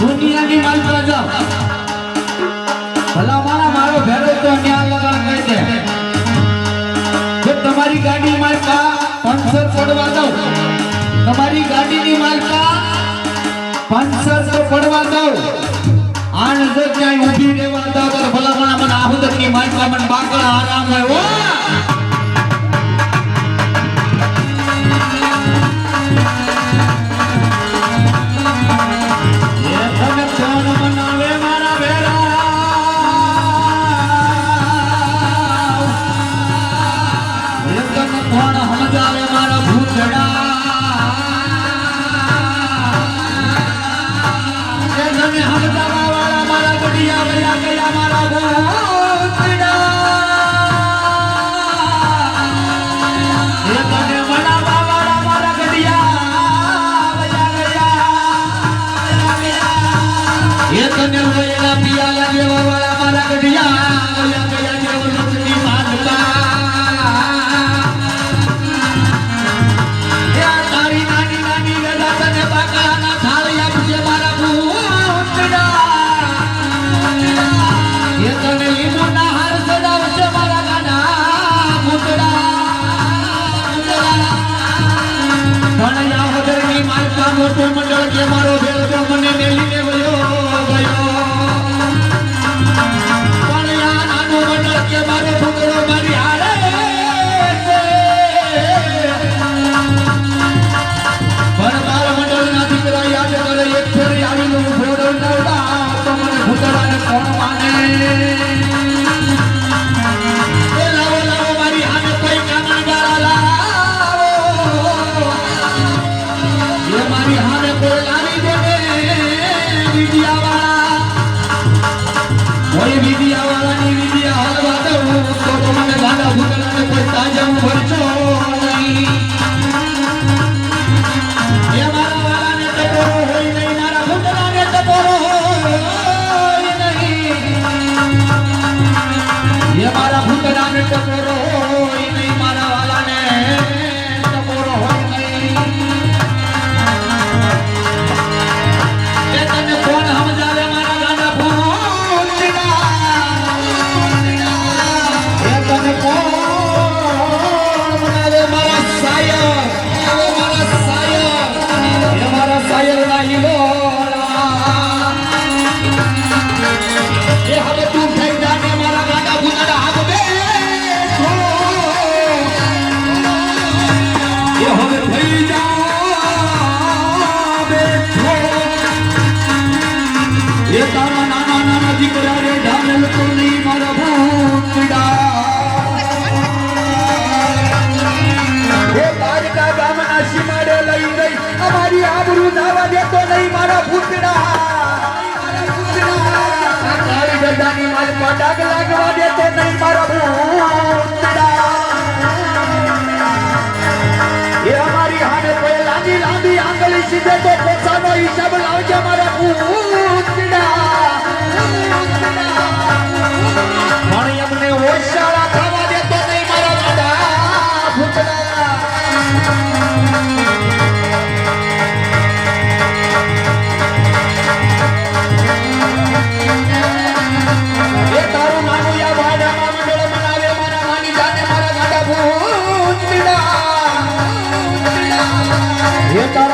દુનિયાની માલ પ્રજા. ભલા મારા મારો ભેરો તો ન્યા લગાડ કરી છે. જો તમારી ગાડી માલકા પંચર પડવા દઉં? તમારી ગાડીની માલકા પંચર તો પડવા દઉં? આણ જો ક્યાંય ઊભી રહેવા દઉં ભલા મારા મને આહુદની માલકા મને બાકડા આરામ હોય चढ़ा મોટું મંડળ જે મારો ભેલ મને મેલી love.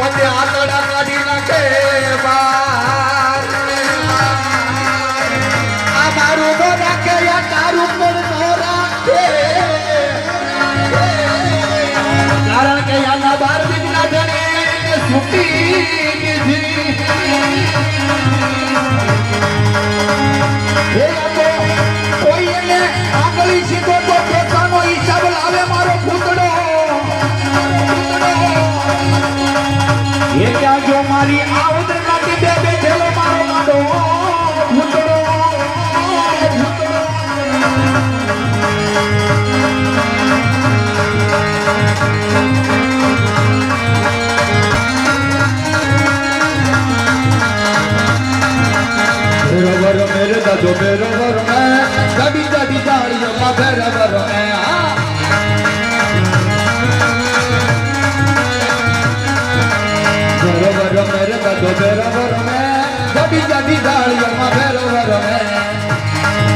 પોતે આતડા કાઢી નાખે આ આ તારું કારણ કે આના બાર દીકરા ધણી છૂટી દીધી. મેં ગાડી ગાડી જાળીઓમાં બરોબર મેં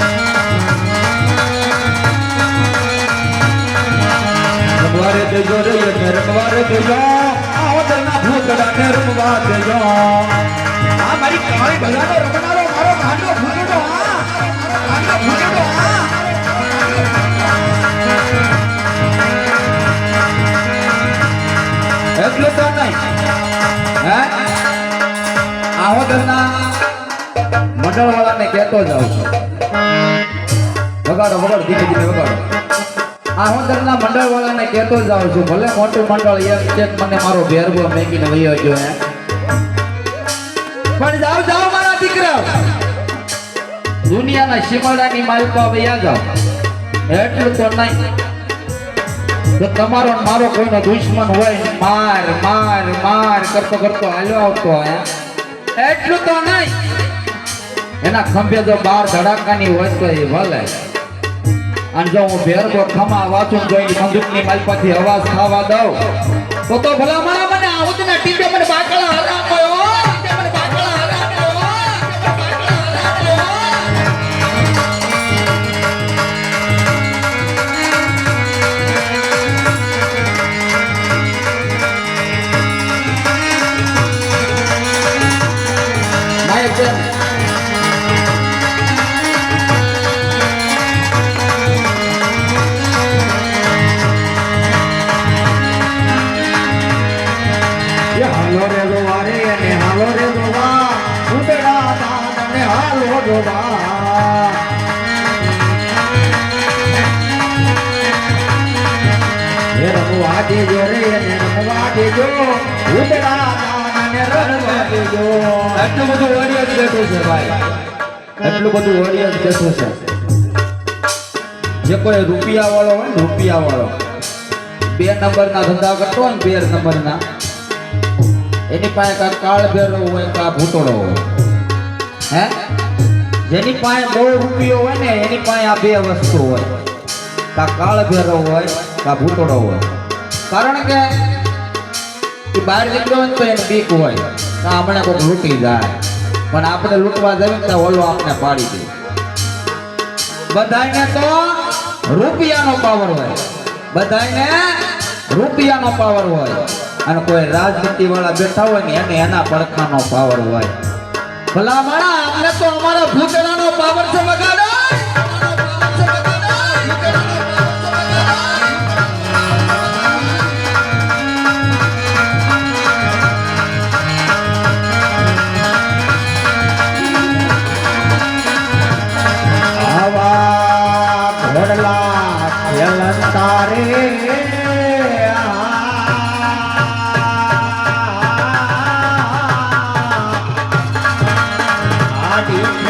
રમવારે દેજો રે, એને રમવારે દેજો. આવતરના ભૂતડાને રમવા દેજો. આ મારી કાળી ભલાનો રમનારો કહેતો જાઉં છું. વગાડો વગાડો, ધીમે ધીમે વગાડો. આ હું તમને મંડળ વાળાને કહેતો જાઉં છું, ભલે મોટું મંડળ એક છે મને મારો ભેરબો મેકીને વયો ગયો હે. પણ જાઓ જાઓ મારા દીકરા. દુનિયાના શિમળાની માલિકા વયા જાઓ. એટલું તો નહીં. જો તમારો મારો કોઈનો દુશ્મન હોય, માર માર માર કરતો કરતો હાલ્યો આવતો એટલું તો નહીં. એના ખંભે જો બાર ધડાકાની હોય તો એ ભલે અને જો હું ભેરબો ખમા વાંચું જોઈ બંદૂકની માલપાથી અવાજ ખાવા દઉં, તો તો ભલા મારા મને આવતના ટીપે મને બાકડા હરામ્યો દેજો. બધું ઓડિયન્સ બેઠું છે ભાઈ. એટલું બધું ઓડિયન્સ બેઠું છે. જે કોઈ રૂપિયા હોય ને રૂપિયા વાળો બે નંબરના ધંધા કરતો હોય ને બે નંબરના, એની પાસે કાં કાળ ભેરો હોય કાં ભૂતળો હોય. હે? જેની પાસે બહુ રૂપિયો હોય ને, એની પાસે આ બે વસ્તુ હોય. કાં કાળ ભેરો હોય કાં ભૂતળો હોય. કારણ કે એ બહાર નીકળ્યો હોય તો એને બીક હોય. તો હમણાં કોઈક લૂંટી જાય. પણ આપણે લૂંટવા જઈએ તો ઓલો આપણે પાડી દે. બધાને તો રૂપિયાનો પાવર હોય. બધાને રૂપિયાનો પાવર હોય. અને કોઈ રાજનીતિ વાળા બેઠા હોય ને એને એના પડખાનો પાવર હોય. ભલા માણા આપણે તો અમારા ભૂતડાનો પાવર છે વગાડો 嗯